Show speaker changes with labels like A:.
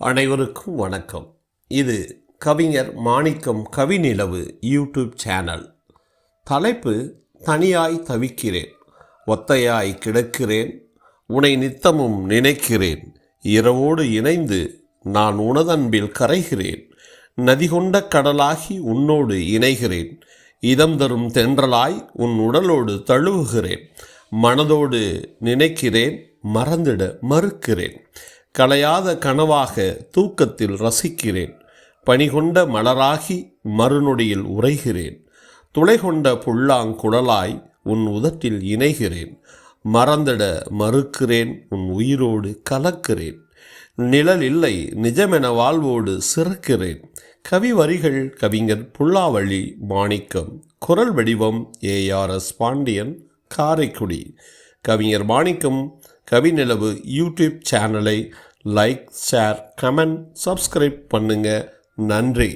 A: அனைவருக்கும் வணக்கம். இது கவிஞர் மாணிக்கம் கவிநிலவு யூடியூப் சேனல். தலைப்பு தனியாய் தவிக்கிறேன் ஒத்தையாய் கிடக்கிறேன் உனை நித்தமும் நினைக்கிறேன் இரவோடு இணைந்து நான் உனதன்பில் கரைகிறேன் நதி கொண்ட கடலாகி உன்னோடு இணைகிறேன் இதம் தரும் தென்றலாய் உன் உடலோடு தழுவுகிறேன் மனதோடு நினைக்கிறேன் மறந்திட மறுக்கிறேன் கலையாத கனவாக தூக்கத்தில் ரசிக்கிறேன். பனிகொண்ட மலராகி மறுநொடியில் உரைகிறேன் துளை கொண்ட புல்லாங்குழலாய் உன் உதட்டில் இணைகிறேன். மறந்திட மறுக்கிறேன் உன் உயிரோடு கலக்கிறேன். நிழல் இல்லை நிஜமென வாழ்வோடு சிறக்கிறேன். கவி வரிகள் கவிஞர் புல்லாவளி மாணிக்கம் குரல் வடிவம் ஏஆர்எஸ் பாண்டியன் காரைக்குடி. கவிஞர் மாணிக்கம் கவிநிலவு யூடியூப் சேனலை லைக் ஷேர் கமெண்ட் சப்ஸ்கிரைப் பண்ணுங்கள் நன்றி.